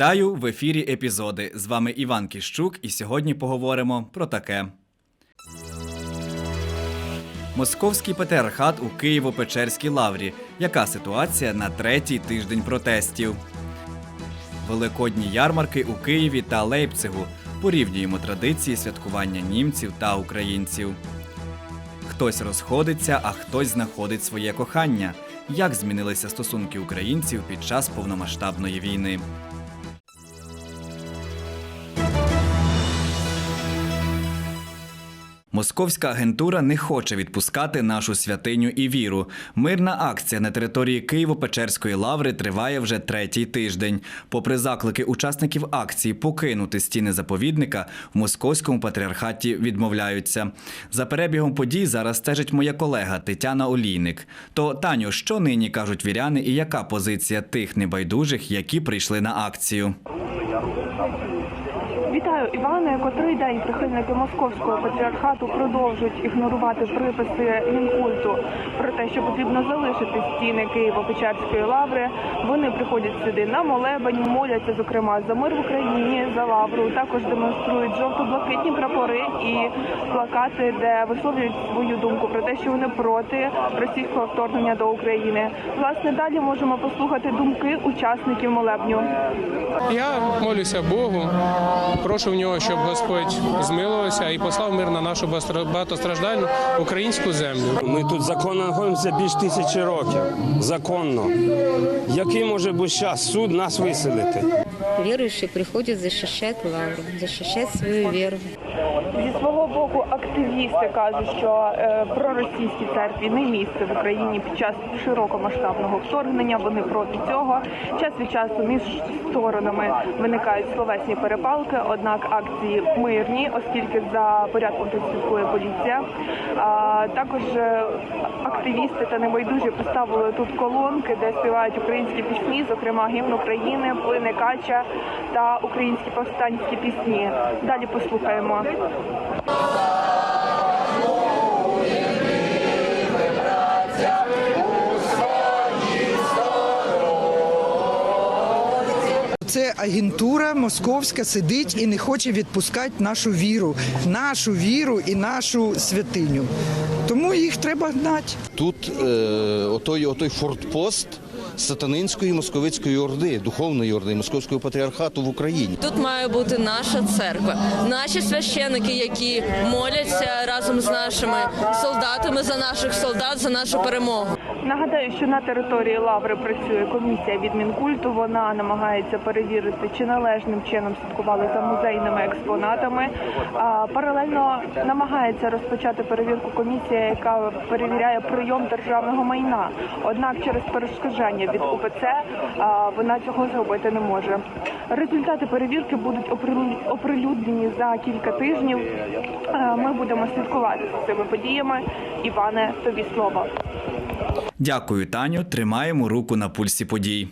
Вітаю в ефірі епізоди. З вами Іван Кіщук, і сьогодні поговоримо про таке. Московський патріархат у Києво-Печерській лаврі. Яка ситуація на третій тиждень протестів? Великодні ярмарки у Києві та Лейпцигу. Порівнюємо традиції святкування німців та українців. Хтось розходиться, а хтось знаходить своє кохання. Як змінилися стосунки українців під час повномасштабної війни? Московська агентура не хоче відпускати нашу святиню і віру. Мирна акція на території Києво-Печерської лаври триває вже третій тиждень. Попри заклики учасників акції покинути стіни заповідника, в московському патріархаті відмовляються. За перебігом подій зараз стежить моя колега Тетяна Олійник. То Таню, що нині кажуть віряни, і яка позиція тих небайдужих, які прийшли на акцію? Іване. Котрий день прихильники московського патріархату продовжують ігнорувати приписи мінкульту про те, що потрібно залишити стіни Києво-Печерської лаври. Вони приходять сюди на молебень, моляться, зокрема, за мир в Україні, за лавру. Також демонструють жовто-блакитні прапори і плакати, де висловлюють свою думку про те, що вони проти російського вторгнення до України. Власне, далі можемо послухати думки учасників молебню. Я молюся Богу, прошу нього, щоб Господь змилувався і послав мир на нашу багатостра- багатостраждальну українську землю. Ми тут законно знаходимося більш тисячі років. Законно. Який може бути час суд нас виселити? Верующие приходять защищать лавру, защищать свою веру. Зі свого боку, активісти кажуть, що е, проросійській церкві не місце в Україні під час широкомасштабного вторгнення. Вони проти цього. Час від часу між сторонами виникають словесні перепалки. Однак акції мирні, оскільки за порядком тут слідкує поліція. А також е, активісти та небайдужі поставили тут колонки, де співають українські пісні, зокрема гімн України, плине кача та українські повстанські пісні. Далі послухаємо. Це агентура московська сидить і не хоче відпускати нашу віру, нашу віру і нашу святиню. Тому їх треба гнати. Тут е, отой, отой фортпост сатанинської московицької орди, духовної орди, московського патріархату в Україні. Тут має бути наша церква, наші священики, які моляться разом з нашими солдатами за наших солдат, за нашу перемогу. Нагадаю, що на території Лаври працює комісія від Мінкульту. Вона намагається перевірити, чи належним чином слідкували за музейними експонатами. Паралельно намагається розпочати перевірку комісія, яка перевіряє прийом державного майна. Однак через перешкоджання від УПЦ вона цього зробити не може. Результати перевірки будуть оприлю- оприлюднені за кілька тижнів. Ми будемо слідкувати за цими подіями. Іване, тобі слово. Дякую, Таню. Тримаємо руку на пульсі подій.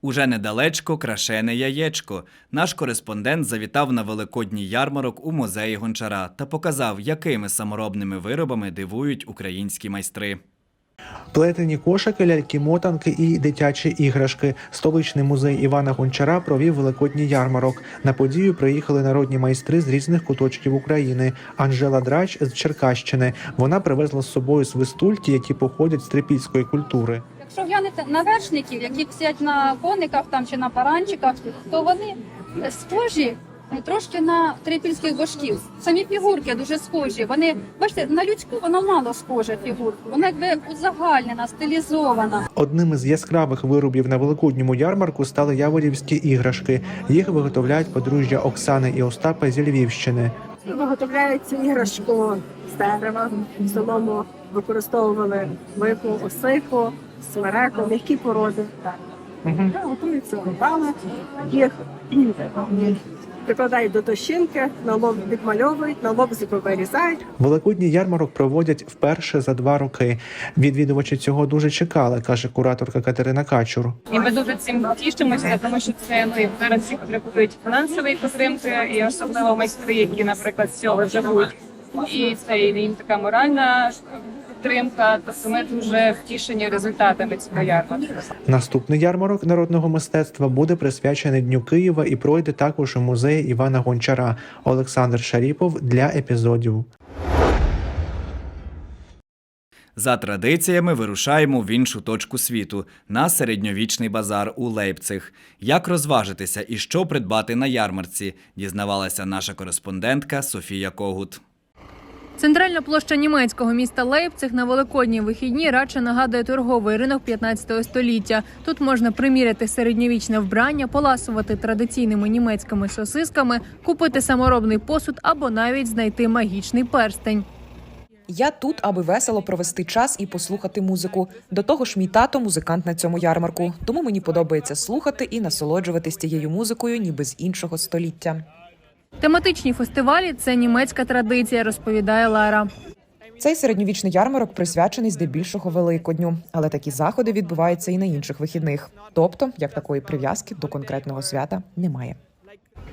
Уже недалечко крашене яєчко. Наш кореспондент завітав на великодній ярмарок у музеї Гончара та показав, якими саморобними виробами дивують українські майстри. Плетені кошики, ляльки-мотанки і дитячі іграшки. Столичний музей Івана Гончара провів великодній ярмарок. На подію приїхали народні майстри з різних куточків України. Анжела Драч з Черкащини. Вона привезла з собою свистульки, які походять з трипільської культури. Якщо глянете на вершників, які сидять на кониках там чи на баранчиках, то вони схожі трошки на трипільських башків. Самі фігурки дуже схожі. Вони бачите, на людську вона мало схожа фігурка. Вона якби узагальнена, стилізована. Одним із яскравих виробів на великодньому ярмарку стали яворівські іграшки. Їх виготовляють подружжя Оксани і Остапа зі Львівщини. Виготовляють цю іграшку з дерева. В солому використовували липу, осику, смереку, м'які породи. Так. Та Готуються руками, їх прикладають до тощинки, на лоб відмальовують, на лобзику вирізають. Великодній ярмарок проводять вперше за два роки. Відвідувачі цього дуже чекали, каже кураторка Катерина Качур. І ми дуже цим тішимося, тому що це ну, зараз всі потребують фінансової підтримки, і особливо майстри, які, наприклад, з цього живуть. І це їм така моральна підтримка. Тобто ми дуже втішені результатами цього ярмарку. Наступний ярмарок народного мистецтва буде присвячений Дню Києва і пройде також у музеї Івана Гончара. Олександр Шаріпов для епізодів. За традиціями вирушаємо в іншу точку світу на середньовічний базар у Лейпциг. Як розважитися і що придбати на ярмарці, дізнавалася наша кореспондентка Софія Когут. Центральна площа німецького міста Лейпциг на великодні вихідні радше нагадує торговий ринок 15 століття. Тут можна приміряти середньовічне вбрання, поласувати традиційними німецькими сосисками, купити саморобний посуд або навіть знайти магічний перстень. Я тут, аби весело провести час і послухати музику. До того ж, мій тато музикант на цьому ярмарку, тому мені подобається слухати і насолоджуватись тією музикою, ніби з іншого століття. Тематичні фестивалі це німецька традиція, розповідає Лара. Цей середньовічний ярмарок присвячений здебільшого Великодню, але такі заходи відбуваються і на інших вихідних. Тобто, як такої прив'язки до конкретного свята немає.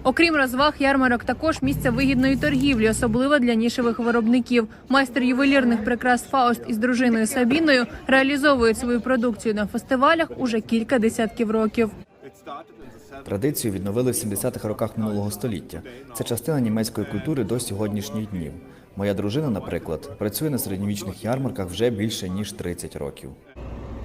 Окрім розваг, ярмарок також місце вигідної торгівлі, особливо для нішевих виробників. Майстер ювелірних прикрас Фауст із дружиною Сабіною реалізовують свою продукцію на фестивалях уже кілька десятків років. Традицію відновили в 70-х роках минулого століття. Це частина німецької культури до сьогоднішніх днів. Моя дружина, наприклад, працює на середньовічних ярмарках вже більше ніж 30 років.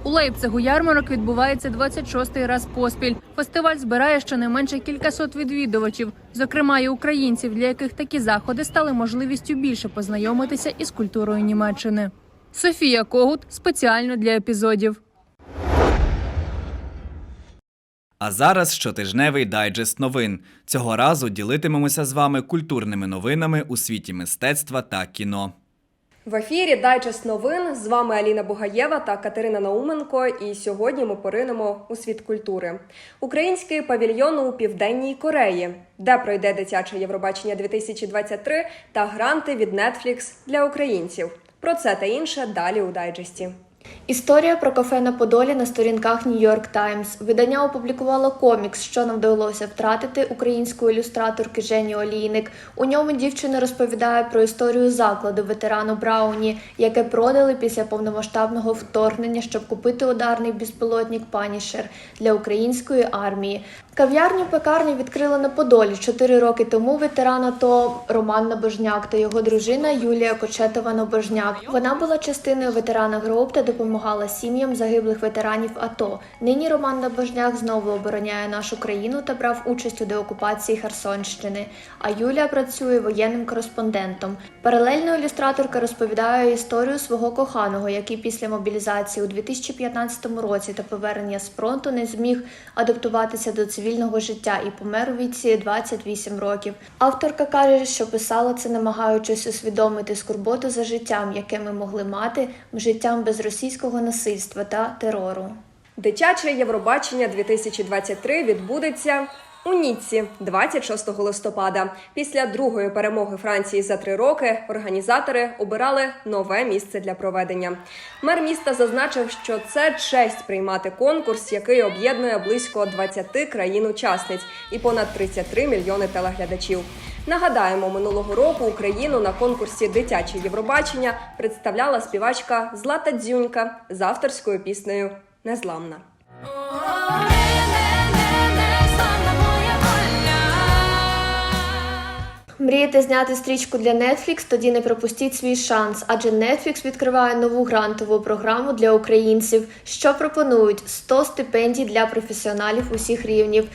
У Лейпцигу ярмарок відбувається 26-й раз поспіль. Фестиваль збирає щонайменше кількасот відвідувачів, зокрема і українців, для яких такі заходи стали можливістю більше познайомитися із культурою Німеччини. Софія Когут спеціально для епізодів. А зараз щотижневий дайджест новин. Цього разу ділитимемося з вами культурними новинами у світі мистецтва та кіно. В ефірі Дайджест новин з вами Аліна Бугаєва та Катерина Науменко. І сьогодні ми поринемо у світ культури. Український павільйон у південній Кореї, де пройде дитяче Євробачення 2023 та гранти від Netflix для українців. Про це та інше далі у дайджесті. Історія про кафе на Подолі на сторінках York Times. Видання опублікувало комікс, що нам вдалося втратити української ілюстраторки Жені Олійник. У ньому дівчина розповідає про історію закладу ветерану Брауні, яке продали після повномасштабного вторгнення, щоб купити ударний безпілотник Панішер для української армії. Кав'ярню пекарню відкрили на Подолі чотири роки тому. Ветеран АТО Роман Набожняк та його дружина Юлія Кочетова Набожняк. Вона була частиною ветерана ГРОП та допомагала сім'ям загиблих ветеранів АТО. Нині Роман Набожняк знову обороняє нашу країну та брав участь у деокупації Херсонщини. А Юлія працює воєнним кореспондентом. Паралельно ілюстраторка розповідає історію свого коханого, який після мобілізації у 2015 році та повернення з фронту не зміг адаптуватися до цивільного життя і помер у віці 28 років. Авторка каже, що писала це, намагаючись усвідомити скорботу за життям, яке ми могли мати, життям без російського насильства та терору. Дитяче Євробачення 2023 відбудеться у Ніцці 26 листопада. Після другої перемоги Франції за три роки організатори обирали нове місце для проведення. Мер міста зазначив, що це честь приймати конкурс, який об'єднує близько 20 країн-учасниць і понад 33 мільйони телеглядачів. Нагадаємо, минулого року Україну на конкурсі Дитяче Євробачення представляла співачка Злата Дзюнька з авторською піснею Незламна. Мрієте зняти стрічку для Netflix? Тоді не пропустіть свій шанс, адже Netflix відкриває нову грантову програму для українців, що пропонують 100 стипендій для професіоналів усіх рівнів.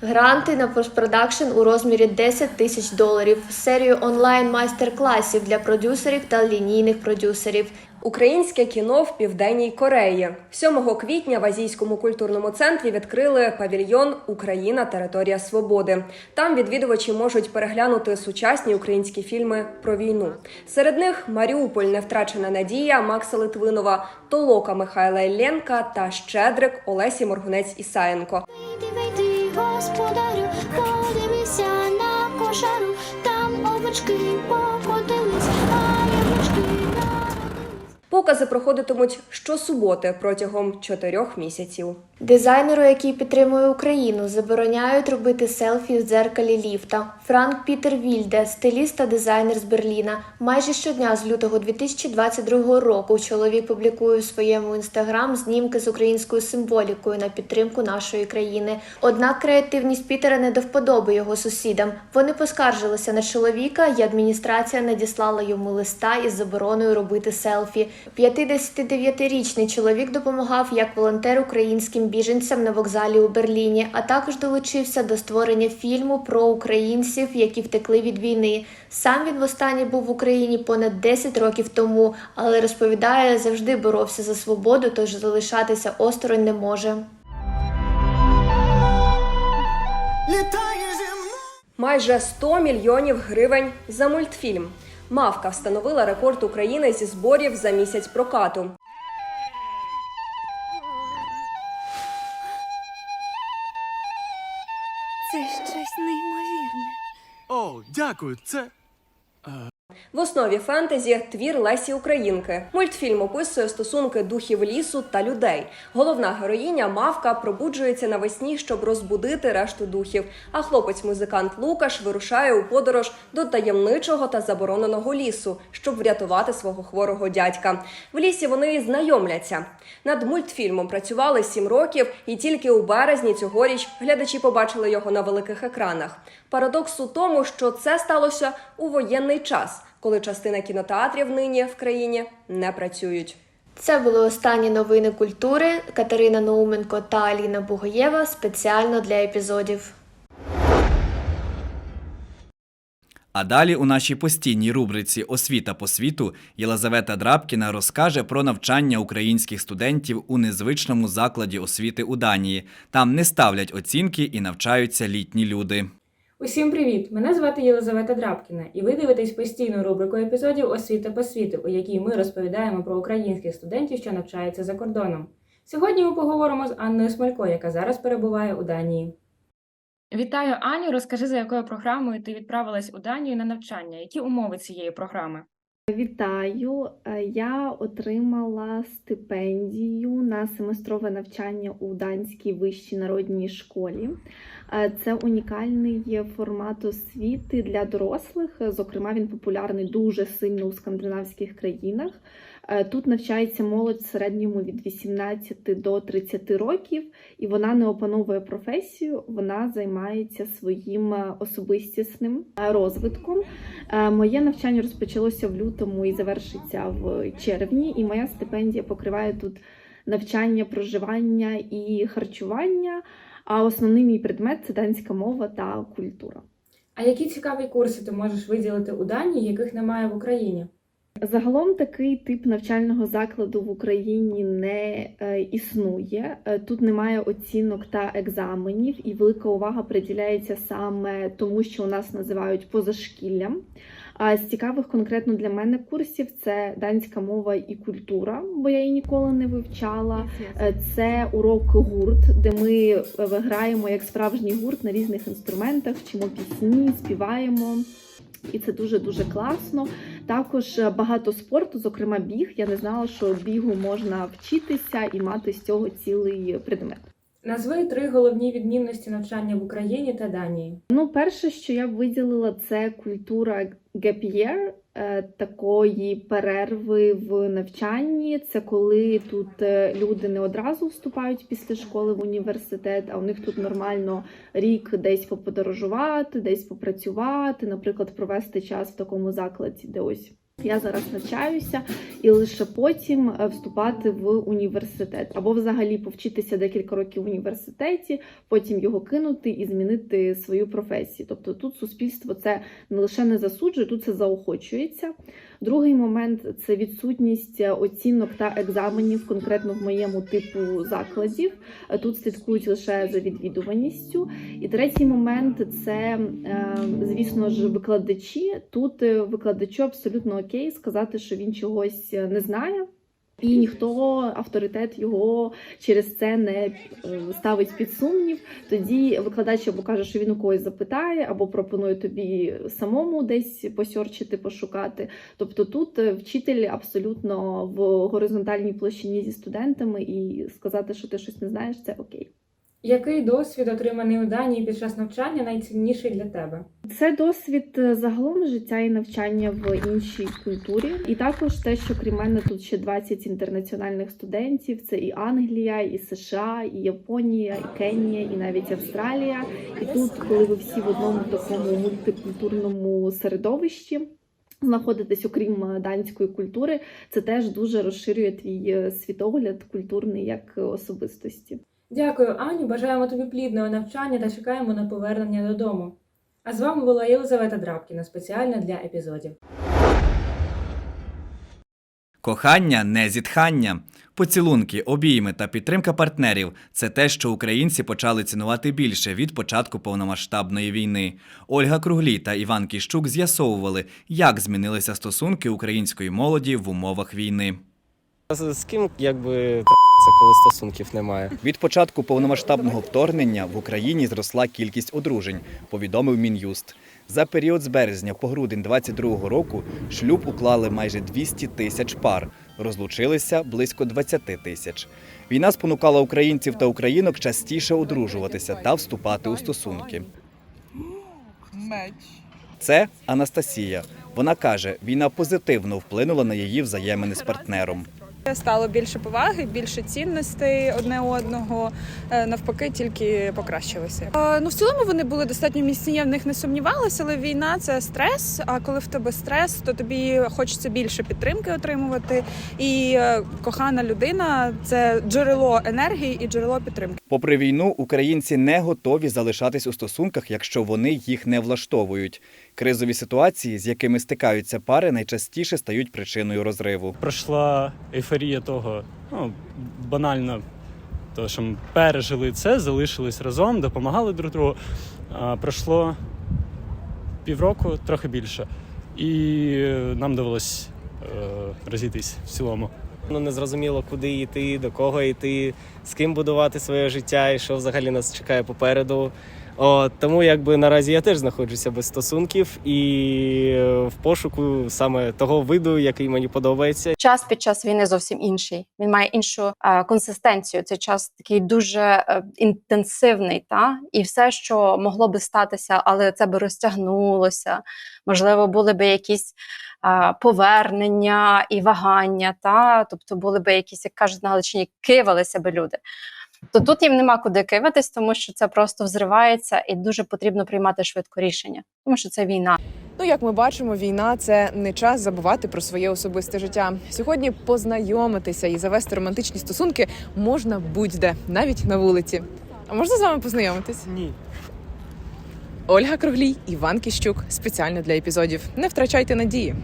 Гранти на постпродакшн у розмірі 10 тисяч доларів, серію онлайн майстер-класів для продюсерів та лінійних продюсерів. Українське кіно в південній Кореї 7 квітня в азійському культурному центрі відкрили павільйон Україна територія свободи. Там відвідувачі можуть переглянути сучасні українські фільми про війну. Серед них Маріуполь, не втрачена надія Макса Литвинова, Толока Михайла Ілленка та Щедрик Олесі Моргунець Ісаєнко. Господарю, подивися на кошару, там овочки покотились, Покази проходитимуть щосуботи протягом чотирьох місяців. Дизайнеру, який підтримує Україну, забороняють робити селфі в дзеркалі ліфта. Франк Пітер Вільде, стиліст та дизайнер з Берліна. Майже щодня з лютого 2022 року чоловік публікує у своєму інстаграм знімки з українською символікою на підтримку нашої країни. Однак креативність Пітера не до вподоби його сусідам. Вони поскаржилися на чоловіка, і адміністрація надіслала йому листа із забороною робити селфі. 59-річний чоловік допомагав як волонтер українським біженцям на вокзалі у Берліні, а також долучився до створення фільму про українців, які втекли від війни. Сам він востаннє був в Україні понад 10 років тому, але розповідає, завжди боровся за свободу, тож залишатися осторонь не може. Майже 100 мільйонів гривень за мультфільм. Мавка встановила рекорд України зі зборів за місяць прокату. Щось неймовірне. О, дякую, це. В основі фентезі твір Лесі Українки. Мультфільм описує стосунки духів лісу та людей. Головна героїня Мавка пробуджується навесні, щоб розбудити решту духів. А хлопець-музикант Лукаш вирушає у подорож до таємничого та забороненого лісу, щоб врятувати свого хворого дядька. В лісі вони знайомляться. Над мультфільмом працювали сім років, і тільки у березні цьогоріч глядачі побачили його на великих екранах. Парадокс у тому, що це сталося у воєнний час, коли частина кінотеатрів нині в країні не працюють. Це були останні новини культури. Катерина Науменко та Аліна Бугаєва спеціально для епізодів. А далі у нашій постійній рубриці Освіта по світу Єлизавета Драбкіна розкаже про навчання українських студентів у незвичному закладі освіти у Данії. Там не ставлять оцінки і навчаються літні люди. Усім привіт! Мене звати Єлизавета Драбкіна, і ви дивитесь постійну рубрику епізодів Освіта по світу, у якій ми розповідаємо про українських студентів, що навчаються за кордоном. Сьогодні ми поговоримо з Анною Смолько, яка зараз перебуває у Данії. Вітаю, Аню. Розкажи, за якою програмою ти відправилась у Данію на навчання. Які умови цієї програми? Вітаю! Я отримала стипендію на семестрове навчання у Данській вищій народній школі. Е, Це унікальний формат освіти для дорослих. Зокрема, він популярний дуже сильно у скандинавських країнах. Е, Тут навчається молодь в середньому від 18 до 30 років, і вона не опановує професію, вона займається своїм е, особистісним розвитком. Моє навчання розпочалося в лютому і завершиться в червні, і моя стипендія покриває тут навчання, проживання і харчування. А основний мій предмет це данська мова та культура. А які цікаві курси ти можеш виділити у Данії, яких немає в Україні? Загалом такий тип навчального закладу в Україні не е, існує. Е, Тут немає оцінок та екзаменів, і велика увага приділяється саме тому, що у нас називають позашкіллям. А з цікавих конкретно для мене курсів це данська мова і культура, бо я її ніколи не вивчала. Е, Це урок гурт, де ми е, граємо як справжній гурт на різних інструментах, вчимо пісні, співаємо. І це дуже дуже класно. Також е, багато спорту, зокрема біг. Я не знала, що бігу можна вчитися і мати з цього цілий предмет. Назви три головні відмінності навчання в Україні та Данії. Ну, перше, що я б виділила, це культура year, е, такої перерви в навчанні. Це коли тут е, люди не одразу вступають після школи в університет, а у них тут нормально рік десь поподорожувати, десь попрацювати, наприклад, провести час в такому закладі, де ось. Я зараз навчаюся і лише потім е, вступати в університет або взагалі повчитися декілька років в університеті, потім його кинути і змінити свою професію. Тобто тут суспільство це не лише не засуджує, тут це заохочується. Другий момент це відсутність оцінок та екзаменів, конкретно в моєму типу закладів. Е, Тут слідкують лише за відвідуваністю. І третій момент це, е, звісно ж, викладачі. Тут е, викладачу абсолютно окей сказати, що він чогось не знає. І ніхто авторитет його через це не е, ставить під сумнів. Тоді викладач або каже, що він у когось запитає, або пропонує тобі самому десь посьорчити, пошукати. Тобто тут е, вчитель абсолютно в горизонтальній площині зі студентами, і сказати, що ти щось не знаєш, це окей. Який досвід, отриманий у Данії під час навчання, найцінніший для тебе? Це досвід е, загалом життя і навчання в іншій культурі, і також те, що крім мене тут ще 20 інтернаціональних студентів. Це і Англія, і США, і Японія, і Кенія, і навіть Австралія. І тут, коли ви всі в одному такому мультикультурному середовищі. Знаходитись, окрім е, данської культури, це теж дуже розширює твій е, світогляд культурний як особистості. Дякую, Аню. Бажаємо тобі плідного навчання та чекаємо на повернення додому. А з вами була Єлизавета Драбкіна спеціально для епізодів. Кохання не зітхання. Поцілунки, обійми та підтримка партнерів це те, що українці почали цінувати більше від початку повномасштабної війни. Ольга Круглій та Іван Кіщук з'ясовували, як змінилися стосунки української молоді в умовах війни. З ким якби це коли стосунків немає. Від початку повномасштабного вторгнення в Україні зросла кількість одружень, повідомив Мін'юст. За період з березня по грудень 22 року шлюб уклали майже 200 тисяч пар, розлучилися близько 20 тисяч. Війна спонукала українців та українок частіше одружуватися та вступати у стосунки. Це Анастасія. Вона каже, війна позитивно вплинула на її взаємини з партнером. Стало більше поваги, більше цінностей одне одного. Е, Навпаки, тільки покращилося. Е, Ну в цілому вони були достатньо міцні, я в них не сумнівалася, але війна це стрес. А коли в тебе стрес, то тобі хочеться більше підтримки отримувати. І е, кохана людина це джерело енергії і джерело підтримки. Попри війну, українці не готові залишатись у стосунках, якщо вони їх не влаштовують. Кризові ситуації, з якими стикаються пари, найчастіше стають причиною розриву. пройшла ейфорія того, ну, банально, того, що ми пережили це, залишились разом, допомагали друг другу. А, пройшло півроку, трохи більше. І нам довелось е, розійтись в цілому. Ну не зрозуміло, куди йти, до кого йти, з ким будувати своє життя і що взагалі нас чекає попереду. О, тому якби наразі я теж знаходжуся без стосунків і в пошуку саме того виду, який мені подобається. Час під час війни зовсім інший. Він має іншу е, консистенцію. Це час такий дуже е, інтенсивний, та і все, що могло би статися, але це би розтягнулося. Можливо, були би якісь е, повернення і вагання, та тобто були би якісь, як кажуть на Галичині, кивалися би люди. То тут їм нема куди киватись, тому що це просто взривається і дуже потрібно приймати швидко рішення, тому що це війна. Ну, як ми бачимо, війна це не час забувати про своє особисте життя. Сьогодні познайомитися і завести романтичні стосунки можна будь-де, навіть на вулиці. А можна з вами познайомитись? Ні. Ольга Круглій, Іван Кіщук спеціально для епізодів. Не втрачайте надії.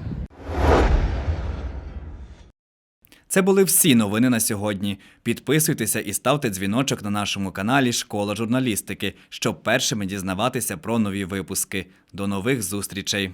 Це були всі новини на сьогодні. Підписуйтеся і ставте дзвіночок на нашому каналі Школа журналістики, щоб першими дізнаватися про нові випуски. До нових зустрічей!